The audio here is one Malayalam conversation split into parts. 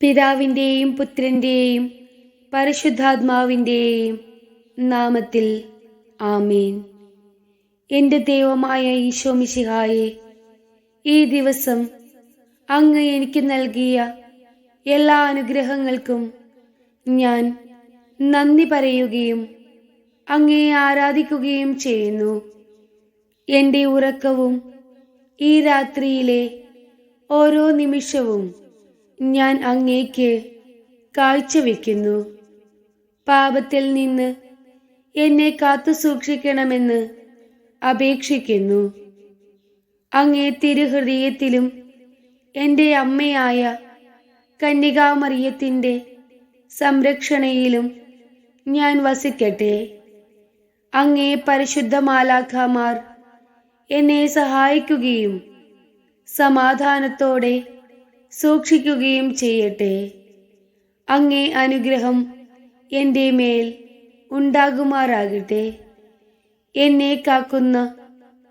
പിതാവിന്റെയും പുത്രന്റെയും പരിശുദ്ധാത്മാവിന്റെയും നാമത്തിൽ ആമീൻ. എന്റെ ദൈവമായ ഈശോമിശിഹായെ ഈ ദിവസം അങ്ങ് എനിക്ക് നൽകിയ എല്ലാ അനുഗ്രഹങ്ങൾക്കും ഞാൻ നന്ദി പറയുകയും അങ്ങേ ആരാധിക്കുകയും ചെയ്യുന്നു. എന്റെ ഉറക്കവും ഈ രാത്രിയിലെ ഓരോ നിമിഷവും ഞാൻ അങ്ങേക്ക് കാഴ്ചവെക്കുന്നു പാപത്തിൽ നിന്ന് എന്നെ കാത്തു സൂക്ഷിക്കണമെന്ന് അപേക്ഷിക്കുന്നു. അങ്ങേ തിരുഹൃദയത്തിലും എന്റെ അമ്മയായ കന്യകാമറിയത്തിന്റെ സംരക്ഷണയിലും ഞാൻ വസിക്കട്ടെ. അങ്ങേ പരിശുദ്ധ മാലാഖമാർ എന്നെ സഹായിക്കുകയും സമാധാനത്തോടെ സൂക്ഷിക്കുകയും ചെയ്യട്ടെ. അങ്ങേ അനുഗ്രഹം എന്റെ മേൽ ഉണ്ടാകുമാറാകട്ടെ. എന്നെ കാക്കുന്ന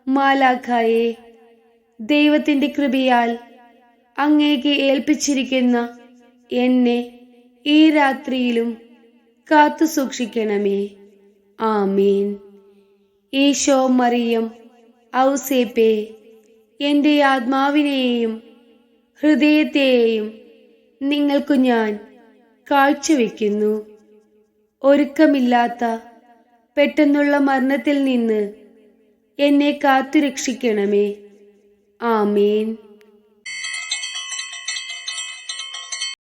മാലാഖായെ ദൈവത്തിന്റെ കൃപയാൽ അങ്ങേക്ക് ഏൽപ്പിച്ചിരിക്കുന്ന എന്നെ ഈ രാത്രിയിലും കാത്തു സൂക്ഷിക്കണമേ. ആമീൻ. ഈശോ മറിയം ഔസേപ്പേ എന്റെ ആത്മാവിനെയും ഹൃദയത്തെയും നിങ്ങൾക്കു ഞാൻ കാഴ്ചവെക്കുന്നു. ഒരുക്കമില്ലാത്ത പെട്ടെന്നുള്ള മരണത്തിൽ നിന്ന് എന്നെ കാത്തുരക്ഷിക്കണമേ. ആമേൻ.